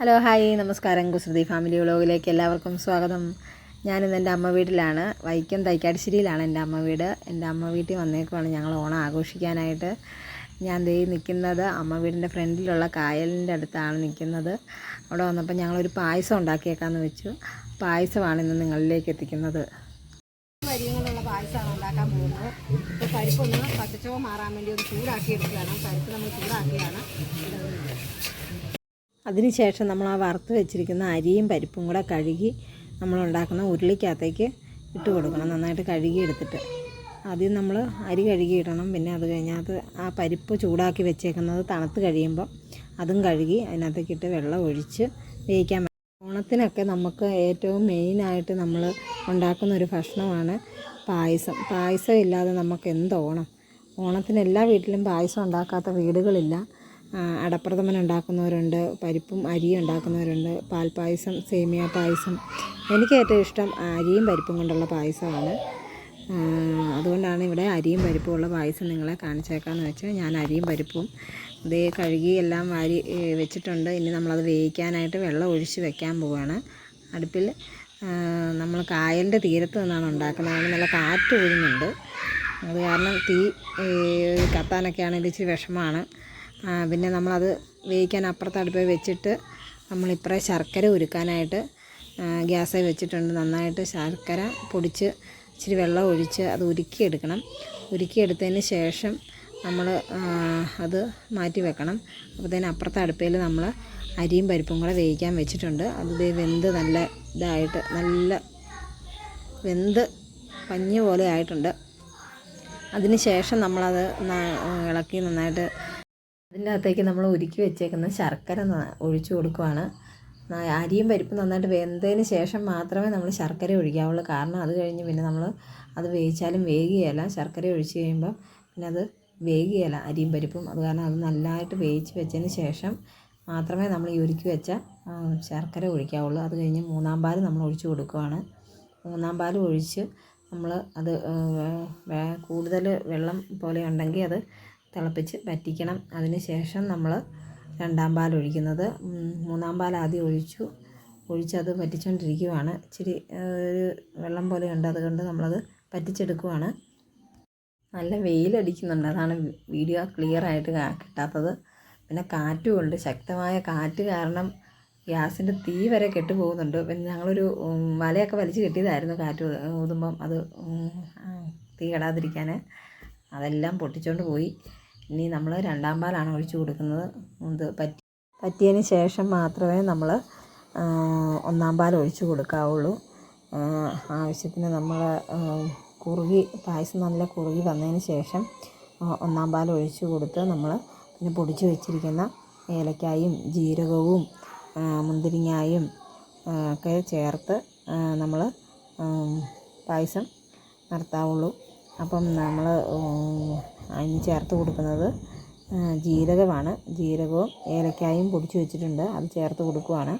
Hello hi നമസ്കാരം. കുസൃതി family വ്ളോഗിലേക്ക് എല്ലാവർക്കും സ്വാഗതം. ഞാനിന്ന് എന്റെ അമ്മ വീട്ടിലാണ്. വൈക്കം തൈക്കാടിശ്ശേരിയിലാണ് എന്റെ അമ്മ വീട്. എന്റെ അമ്മ വീട്ടിൽ വന്നേക്കുവാണ് ഞങ്ങൾ ഓണം ആഘോഷിക്കാനായിട്ട്. ഞാൻ ദേ നിൽക്കുന്നത് അമ്മ വീടിന്റെ ഫ്രണ്ടിലുള്ള കായലിന്റെ അടുത്താണ് നിൽക്കുന്നത്. അവിടെ വന്നപ്പോൾ ഞങ്ങളൊരു പായസം ഉണ്ടാക്കിയേക്കാന്ന് വെച്ചു. പായസമാണ് ഇന്ന് നിങ്ങളിലേക്ക് എത്തിക്കുന്നത്. വരികളുള്ള പായസമാണ് ഉണ്ടാക്കാൻ പോകുന്നത്. ഇപ്പോൾ പരിപ്പൊന്ന് പച്ചച്ചോ മാറാൻ വേണ്ടി ഒന്ന് ചൂടാക്കി എടുക്കുകയാണ്. പരിപ്പ് നമ്മൾ ചൂടാക്കിയാണ്. അതിനുശേഷം നമ്മൾ ആ വറുത്ത് വെച്ചിരിക്കുന്ന അരിയും പരിപ്പും കൂടെ കഴുകി നമ്മൾ ഉണ്ടാക്കുന്ന ഉരുളിക്കകത്തേക്ക് ഇട്ട് കൊടുക്കണം. നന്നായിട്ട് കഴുകി എടുത്തിട്ട് ആദ്യം നമ്മൾ അരി കഴുകി ഇടണം പിന്നെ അത് കഴിഞ്ഞാൽ ആ പരിപ്പ് ചൂടാക്കി വെച്ചേക്കുന്നത് തണുത്ത് കഴിയുമ്പോൾ അതും കഴുകി അതിനകത്തേക്ക് ഇട്ട് വെള്ളം ഒഴിച്ച് വേവിക്കാൻ ഓണത്തിനൊക്കെ നമുക്ക് ഏറ്റവും മെയിനായിട്ട് നമ്മൾ ഉണ്ടാക്കുന്ന ഒരു ഭക്ഷണമാണ് പായസം. പായസം ഇല്ലാതെ നമുക്ക് എന്ത് ഓണം? ഓണത്തിന് എല്ലാ വീട്ടിലും പായസം ഉണ്ടാക്കാത്ത വീടുകളില്ല. അടപ്രഥമൻ ഉണ്ടാക്കുന്നവരുണ്ട് പരിപ്പും അരിയും ഉണ്ടാക്കുന്നവരുണ്ട് പാൽപ്പായസം സേമിയ പായസം. എനിക്ക് ഏറ്റവും ഇഷ്ടം അരിയും പരിപ്പും കൊണ്ടുള്ള പായസമാണ്. അതുകൊണ്ടാണ് ഇവിടെ അരിയും പരിപ്പും ഉള്ള പായസം നിങ്ങളെ കാണിച്ചേക്കാമെന്ന് വെച്ചാൽ ഞാൻ അരിയും പരിപ്പും ഇത് കഴുകി എല്ലാം വാരി വെച്ചിട്ടുണ്ട്. ഇനി നമ്മളത് വേവിക്കാനായിട്ട് വെള്ളം ഒഴിച്ച് വെക്കാൻ പോവുകയാണ് അടുപ്പിൽ നമ്മൾ കായലിന്റെ തീരത്ത് നിന്നാണ് ഉണ്ടാക്കുന്നത്. അതുകൊണ്ട് നല്ല കാറ്റ് ഊഴുന്നുണ്ട് അത് കാരണം തീ കത്താനൊക്കെയാണെങ്കിൽ ഇച്ചിരി വിഷമമാണ്. പിന്നെ നമ്മളത് വേവിക്കാൻ അപ്പുറത്ത് അടുപ്പിൽ വെച്ചിട്ട് നമ്മളിപ്പറേ ശർക്കര ഉരുക്കാനായിട്ട് ഗ്യാസിൽ വെച്ചിട്ടുണ്ട്. നന്നായിട്ട് ശർക്കര പൊടിച്ച് ഇച്ചിരി വെള്ളം ഒഴിച്ച് അത് ഉരുക്കിയെടുക്കണം. ഉരുക്കിയെടുത്തതിന് ശേഷം നമ്മൾ അത് മാറ്റി വെക്കണം. അപ്പോഴത്തേന് അപ്പുറത്തെ അടുപ്പയിൽ നമ്മൾ അരിയും പരിപ്പും കൂടെ വേവിക്കാൻ വെച്ചിട്ടുണ്ട്. അത് വെന്ത് നല്ല ഇതായിട്ട് നല്ല വെന്ത് പഞ്ഞ് പോലെ ആയിട്ടുണ്ട്. അതിന് ശേഷം നമ്മളത് ഇളക്കി നന്നായിട്ട് അതിന്റെ അകത്തേക്ക് നമ്മൾ ഉരുക്കി വെച്ചേക്കുന്ന ശർക്കര ഒഴിച്ചു കൊടുക്കുവാണ്. അരിയും പരിപ്പും നന്നായിട്ട് വെന്തതിന് ശേഷം മാത്രമേ നമ്മൾ ശർക്കര ഒഴിക്കാവുള്ളൂ. കാരണം അത് കഴിഞ്ഞ് പിന്നെ നമ്മൾ അത് വേവിച്ചാലും വേകുകയില്ല ശർക്കര ഒഴിച്ച് കഴിയുമ്പം പിന്നെ അത് വേകുകയില്ല അരിയും പരിപ്പും. അത് കാരണം അത് നല്ലതായിട്ട് വേവിച്ച് വെച്ചതിന് ശേഷം മാത്രമേ നമ്മൾ ഈ ഉരുക്കി വെച്ച ശർക്കര ഒഴിക്കാവുള്ളൂ. അത് കഴിഞ്ഞ് മൂന്നാം പാൽ നമ്മൾ ഒഴിച്ചു കൊടുക്കുവാണ്. മൂന്നാം പാൽ ഒഴിച്ച് നമ്മൾ അത് കൂടുതൽ വെള്ളം പോലെ ഉണ്ടെങ്കിൽ അത് തിളപ്പിച്ച് വറ്റിക്കണം. അതിന് ശേഷം നമ്മൾ രണ്ടാം പാൽ ഒഴിക്കുന്നത്. മൂന്നാം പാൽ ആദ്യം ഒഴിച്ചു. ഒഴിച്ചത് വറ്റിച്ചുകൊണ്ടിരിക്കുവാണ് ഇച്ചിരി ഒരു വെള്ളം പോലെ ഉണ്ട്. അതുകൊണ്ട് നമ്മളത് വറ്റിച്ചെടുക്കുവാണ്. നല്ല വെയിലടിക്കുന്നുണ്ട്. അതാണ് വീഡിയോ ക്ലിയർ ആയിട്ട് കിട്ടാത്തത്. പിന്നെ കാറ്റുമുണ്ട് ശക്തമായ കാറ്റ് കാരണം ഗ്യാസിന്റെ തീ വരെ കെട്ടുപോകുന്നുണ്ട്. പിന്നെ ഞങ്ങളൊരു വലയൊക്കെ വലിച്ചു കെട്ടിയതായിരുന്നു കാറ്റ് ഊതുമ്പം. അത് തീ കെടാതിരിക്കാൻ അതെല്ലാം പൊട്ടിച്ചുകൊണ്ട് പോയി. ഇനി നമ്മൾ രണ്ടാം പാലാണ് ഒഴിച്ചു കൊടുക്കുന്നത്. ഇത് പറ്റി? പറ്റിയതിന് ശേഷം മാത്രമേ നമ്മൾ ഒന്നാം പാൽ ഒഴിച്ചു കൊടുക്കാവുള്ളൂ. ആവശ്യത്തിന് നമ്മൾ കുറുകി പായസം നല്ല കുറുകി വന്നതിന് ശേഷം ഒന്നാം പാൽ ഒഴിച്ചു കൊടുത്ത് നമ്മൾ പിന്നെ പൊടിച്ചു വെച്ചിരിക്കുന്ന ഏലക്കായും ജീരകവും മുന്തിരിങ്ങായും ഒക്കെ ചേർത്ത് നമ്മൾ പായസം നടത്താവുള്ളൂ. അപ്പം നമ്മൾ അതിന് ചേർത്ത് കൊടുക്കുന്നത് ജീരകമാണ്. ജീരകവും ഏലക്കായും പൊടിച്ച് വെച്ചിട്ടുണ്ട്. അത് ചേർത്ത് കൊടുക്കുവാണ്.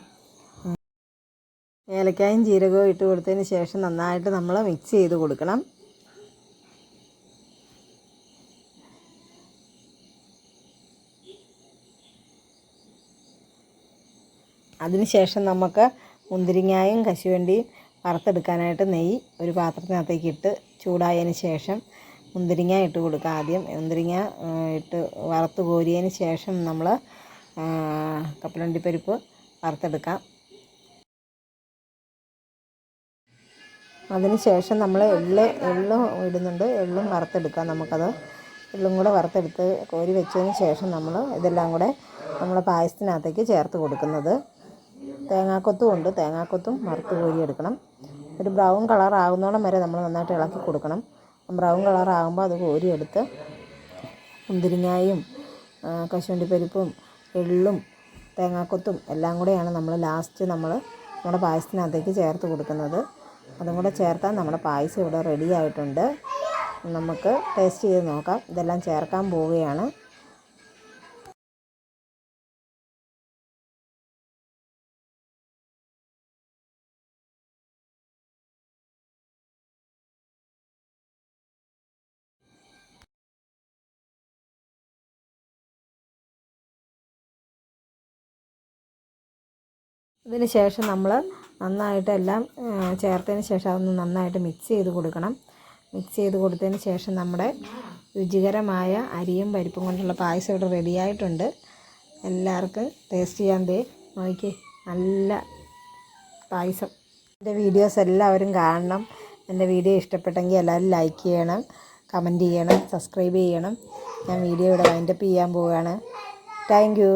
ഏലക്കായും ജീരകവും ഇട്ട് കൊടുത്തതിന് ശേഷം നന്നായിട്ട് നമ്മൾ മിക്സ് ചെയ്ത് കൊടുക്കണം. അതിനുശേഷം നമുക്ക് മുന്തിരിങ്ങായും കശുവണ്ടിയും വറുത്തെടുക്കാനായിട്ട് നെയ്യ് ഒരു പാത്രത്തിനകത്തേക്ക് ഇട്ട് ചൂടായതിന് ശേഷം മുന്തിരിങ്ങ ഇട്ട് കൊടുക്കുക ആദ്യം. മുന്തിരിങ്ങ ഇട്ട് വറുത്ത് കോരിയതിന് ശേഷം നമ്മൾ കപ്പലണ്ടിപ്പരിപ്പ് വറുത്തെടുക്കാം. അതിന് ശേഷം നമ്മൾ എള്ള് എള്ളും ഇടുന്നുണ്ട്. എള്ളും വറുത്തെടുക്കാം നമുക്കത്. എള്ളും കൂടെ വറുത്തെടുത്ത് കോരി വെച്ചതിന് ശേഷം നമ്മൾ ഇതെല്ലാം കൂടെ നമ്മൾ പായസത്തിനകത്തേക്ക് ചേർത്ത് കൊടുക്കുന്നത്. തേങ്ങാക്കൊത്തും ഉണ്ട്. തേങ്ങാക്കൊത്തും വറുത്ത് കോരിയെടുക്കണം. ഒരു ബ്രൗൺ കളർ ആകുന്നോളം വരെ നമ്മൾ നന്നായിട്ട് ഇളക്കി കൊടുക്കണം. ബ്രൗൺ കളറാകുമ്പോൾ അത് കോരിയെടുത്ത് മുന്തിരിങ്ങായും കശുവണ്ടി കശുവണ്ടിപ്പരിപ്പും എള്ളും തേങ്ങാക്കൊത്തും എല്ലാം കൂടെയാണ് നമ്മൾ ലാസ്റ്റ് നമ്മൾ നമ്മുടെ പായസത്തിനകത്തേക്ക് ചേർത്ത് കൊടുക്കുന്നത്. അതും കൂടെ ചേർത്താൽ നമ്മുടെ പായസം ഇവിടെ റെഡി ആയിട്ടുണ്ട്. നമുക്ക് ടേസ്റ്റ് ചെയ്ത് നോക്കാം. ഇതെല്ലാം ചേർക്കാൻ പോവുകയാണ്. ഇതിന് ശേഷം നമ്മൾ നന്നായിട്ട് എല്ലാം ചേർത്തതിന് ശേഷം അതൊന്ന് നന്നായിട്ട് മിക്സ് ചെയ്ത് കൊടുക്കണം. മിക്സ് ചെയ്ത് കൊടുത്തതിന് ശേഷം നമ്മുടെ രുചികരമായ അരിയും പരിപ്പും കൊണ്ടുള്ള പായസം ഇവിടെ റെഡിയായിട്ടുണ്ട് എല്ലാവർക്കും ടേസ്റ്റ് ചെയ്യാൻ തേ നോക്കി നല്ല പായസം. എന്റെ വീഡിയോസ് എല്ലാവരും കാണണം. എന്റെ വീഡിയോ ഇഷ്ടപ്പെട്ടെങ്കിൽ എല്ലാവരും ലൈക്ക് ചെയ്യണം കമന്റ് ചെയ്യണം സബ്സ്ക്രൈബ് ചെയ്യണം. ഞാൻ വീഡിയോ ഇവിടെ വൈൻഡപ്പ് ചെയ്യാൻ പോവുകയാണ്. താങ്ക്